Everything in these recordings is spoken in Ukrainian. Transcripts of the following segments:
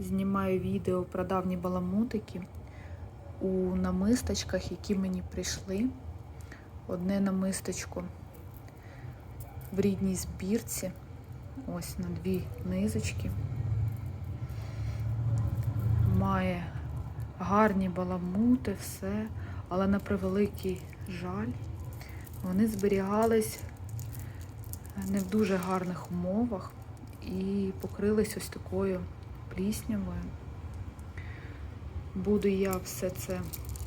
Знімаю відео про давні баламутики у намисточках, які мені прийшли. Одне намисточко в рідній збірці. Ось на дві низочки. Має гарні баламути, все, але на превеликий жаль, вони зберігались не в дуже гарних умовах і покрились ось такою пліснявою. Буду я все це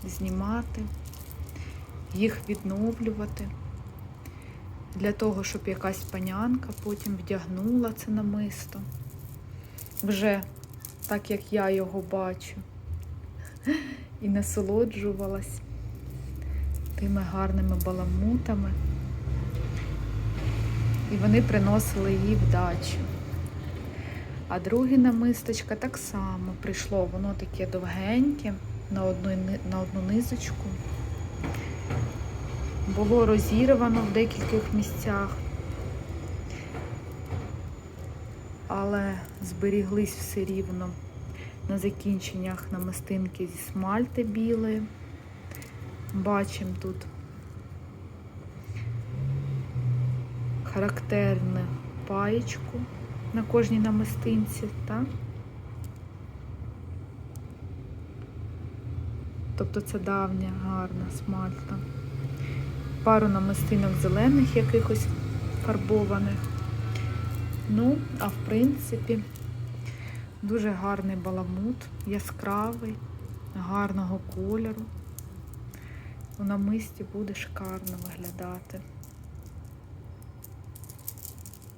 знімати, їх відновлювати для того, щоб якась панянка потім вдягнула це намисто. Вже так, як я його бачу, і насолоджувалась тими гарними баламутами. І вони приносили їй вдачу. А друге намисточка так само прийшло, воно таке довгеньке на одну, на одну низочку. Було розірвано в декількох місцях, але зберіглись все рівно на закінченнях намистинки зі смальти білої. Бачимо тут характерну паєчку на кожній намистинці, так? Тобто це давня, гарна смальта. Пару намистинок зелених якихось фарбованих. Ну, а в принципі, дуже гарний баламут, яскравий, гарного кольору. У намисті буде шикарно виглядати.